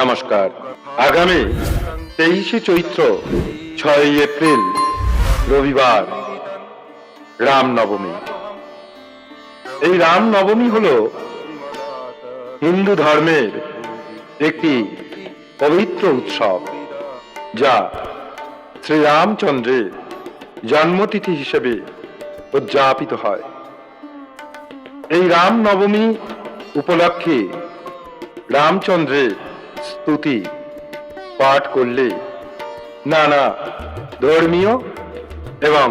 নমস্কার। আগামী তেইশে চৈত্র ছয় এপ্রিল, রবিবার, রামনবমী। এই রামনবমী হল হিন্দু ধর্মের একটি পবিত্র উৎসব, যা শ্রীরামচন্দ্রের জন্মতিথি হিসেবে উদযাপিত হয়। এই রামনবমী উপলক্ষে রামচন্দ্রের স্তুতি পাঠ করলে নানা ধর্মীয় এবং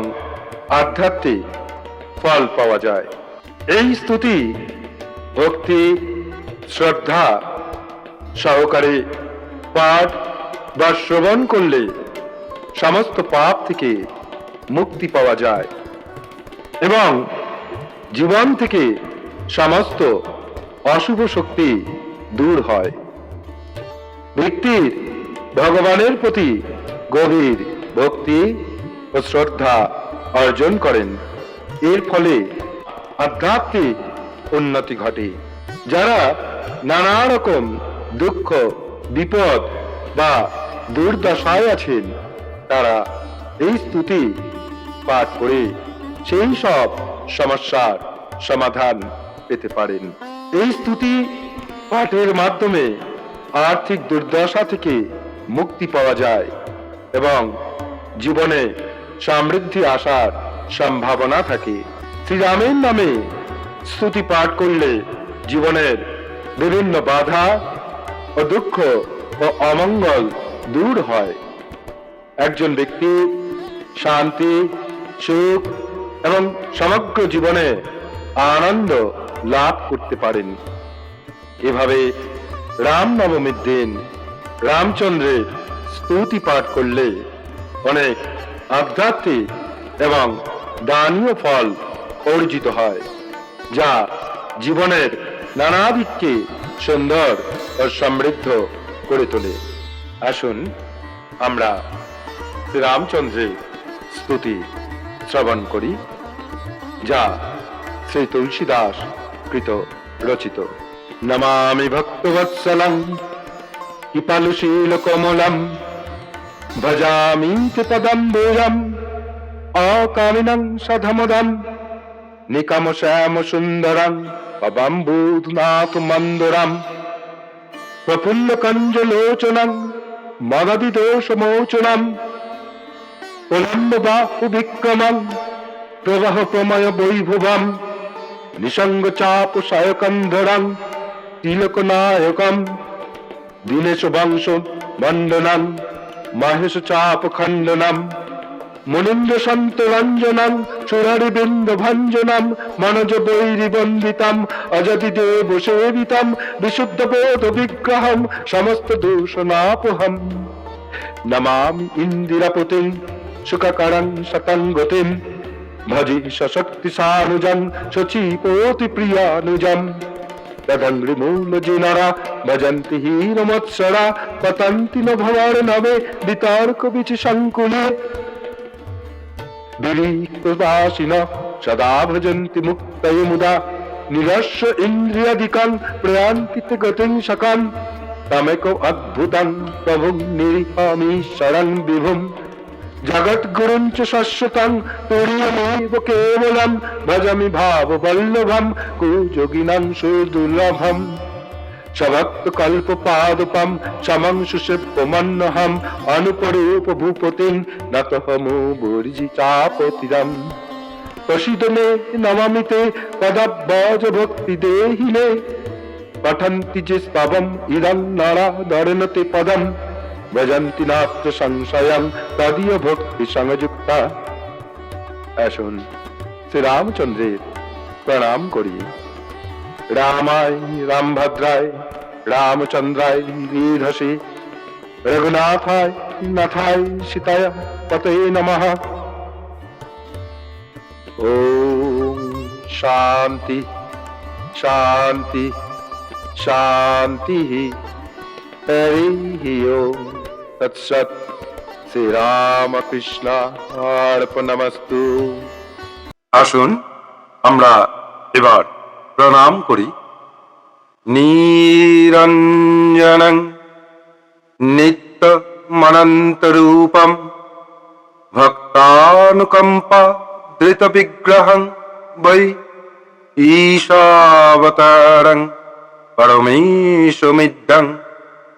আধ্যাত্মিক ফল পাওয়া যায়। এই স্তুতি, ভক্তি, শ্রদ্ধা সহকারে পাঠ বা শ্রবণ করলে সমস্ত পাপ থেকে মুক্তি পাওয়া যায় এবং জীবন থেকে সমস্ত অশুভ শক্তি দূর হয়। ব্যক্তির ভগবানের প্রতি গভীর ভক্তি ও শ্রদ্ধা অর্জন করেন। এর ফলে আধ্যাত্মিক উন্নতি ঘটে। যারা নানা রকম দুঃখ, বিপদ বা দুর্দশায় আছেন, তারা এই স্তুতি পাঠ করে সেই সব সমস্যার সমাধান পেতে পারেন। এই স্তুতি পাঠের মাধ্যমে আর্থিক দুর্দশা থেকে মুক্তি পাওয়া যায় এবং জীবনে সমৃদ্ধি আসার সম্ভাবনা থাকে। শ্রীরামের নামে স্তুতি পাঠ করলে জীবনের বিভিন্ন বাধা ও দুঃখ ও অমঙ্গল দূর হয়। একজন ব্যক্তি শান্তি, সুখ এবং সমগ্র জীবনে আনন্দ লাভ করতে পারেন। এভাবে রামনবমীর দিন রামচন্দ্রের স্তুতি পাঠ করলে অনেক আধ্যাত্মিক এবং দানীয় ফল অর্জিত হয়, যা জীবনের নানা দিককে সুন্দর ও সমৃদ্ধ করে তোলে। আসুন আমরা শ্রীরামচন্দ্রের স্তুতি শ্রবণ করি, যা শ্রী তুলসীদাস কৃত রচিত। নমামি ভক্তবৎসলং কৃপালুশীল কমলম ভজামি পদম্বুজম অকামিনং সধমদম নিকম শ্যাম সুন্দরং পবম্বুধনাথ মন্দরম প্রফুল্ল কঞ্জলোচনং মগধি দোষমোচনম প্রলম্ব বাহু বিক্রমং প্রবাহ প্রময় বৈভবম নিসঙ্গ চাপ সায়কন্ধরং তিলক নায়কম দীনেশ বংশ মণ্ডনম মহেশ চাপ খণ্ডনম মুনীন্দ্র সন্ত রঞ্জনম চূড়ারি বৃন্দ ভঞ্জনম মনোজ বৈরি বন্দিতম অজতি দেব সেবিতম বিশুদ্ধ বোধ বিগ্রহম সমস্ত দূষণাপহম নমামি ইন্দিরাপতিং সুখকরং শতঙ্গতিম ভজি সশক্তি সানুজং শচীপোতি প্রিয়ানুজম তদঙ্গ্রিমূল জিনারা ভজন্তি হীনমৎসরা পতন্তি ন ভবার নবে বিতর্ক বিচি সংকুলে বিরিক্তদাসিন সদা ভজন্তি মুক্তয় মুদা নিরস্য ইন্দ্রিয়াদিকং প্রয়ান্তিত গতিং সকাম তমেক অদ্ভুতং প্রভুং নিরিহামীশ্বরং বিভুম জগদ্গুরুং চ শাশ্বতং তুরীয়মেব কেবলম, ভজামি ভাব বল্লভম সুদুর্লভম। সভক্ত কল্প পাদপম সমং সুষিপ্পমন্নহম অনুপরূপ ভূপতিং নতহমু বুর্জি চাপতিরম প্রসিদ নমামিতে পদব্বজ ভক্তি দেহিনে, পঠন্তি যে স্তবম ইদং নরা দরনতে পদম। ভজন্তি নাত্র সংশয়ং, তদীয় ভক্তি সংযুক্তা। আসুন, শ্রীরামচন্দ্রের প্রণাম করি। রামায় রামভদ্রায়, রামচন্দ্রায় দীর্ঘসে রঘুনাথায় নাথায় সীতায় পতে নমঃ। ওম শান্তি শান্তি শান্তি। হরি ওম তৎসৎ শ্রীরামকৃষ্ণ অর্পণমস্তু আসুন আমরা এবার প্রণাম করি নিরঞ্জনং नित्यमनन्तरूपं भक्तानुकम्पा धृतविग्रहं वै ईशावतारं परमेशमिद्धं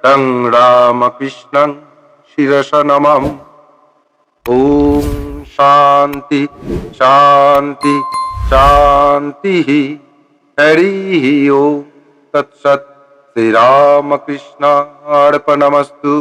तं रामकृष्णं শিরস নমম ওম শান্তি শান্তি শান্তি হরি ও তৎসৎ। শ্রীরামকৃষ্ণার্পণমস্তু।